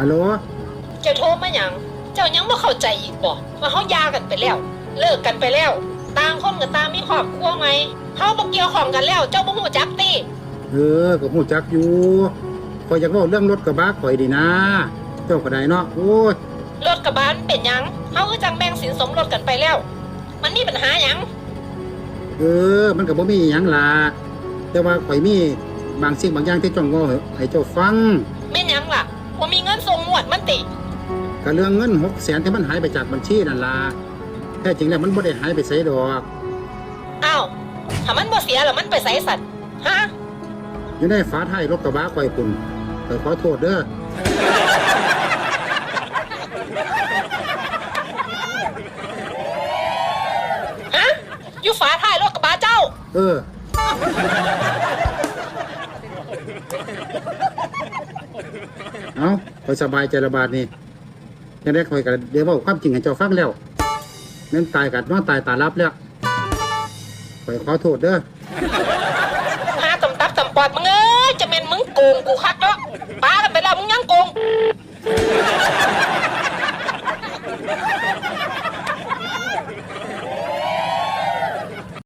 ฮัลโหลเจ้าโทรมาหยัง เจ้ายังบ่เข้าใจอีกบ่ว่าเฮาหย่ากันไปแล้ว เลิกกันไปแล้ว ต่างคนก็ต่างมีครอบครัวไหมเฮาบ่เกี่ยวข้องกันแล้ว เจ้าบ่ฮู้จักติเออก็ฮู้จักอยู่ข่อยอยากเว้าเรื่องรถกระบะข่อยดีนะ เจ้าก็ได้เนาะโอ้ยรถกระบะมันเป็นหยังเฮาคือจังแบ่งสินสมรสกันไปแล้ว มันมีปัญหาหยังเออ มันก็บ่มีหยังล่ะแต่ว่าข่อยมีบางสิ่งบางอย่างที่จ้องเว้าให้เจ้าฟังแม่นหยังล่ะบ่มีเงินส่งงวดมันติก็เรื่องเงิน600,000ที่มันหายไปจากบัญชีนั่นล่ะแท้จริงแล้วมันบ่ได้หายไปไสดอกอ้าวถ้ามันบ่เสียแล้วมันไปไสสัตว์ฮะอยู่ในฝาท้ายรถกระบะข่อยพุ่นข่อยขอโทษเด้อฮะอยู่ฝาท้ายรถกระบะเจ้า เออ เอาค อยสบายใจระบาดนี่ยังได้คอยกันเดี๋ยวบอกความจริงให้เจ้าฟังแล้วนั่นตายกัดนอนตายตารับแล้วคอยขอโทษเด้อหาตำตับตำปอดมึงเอ้ยจะเป็นมึงโกงกูคักเนาะป้ากันไป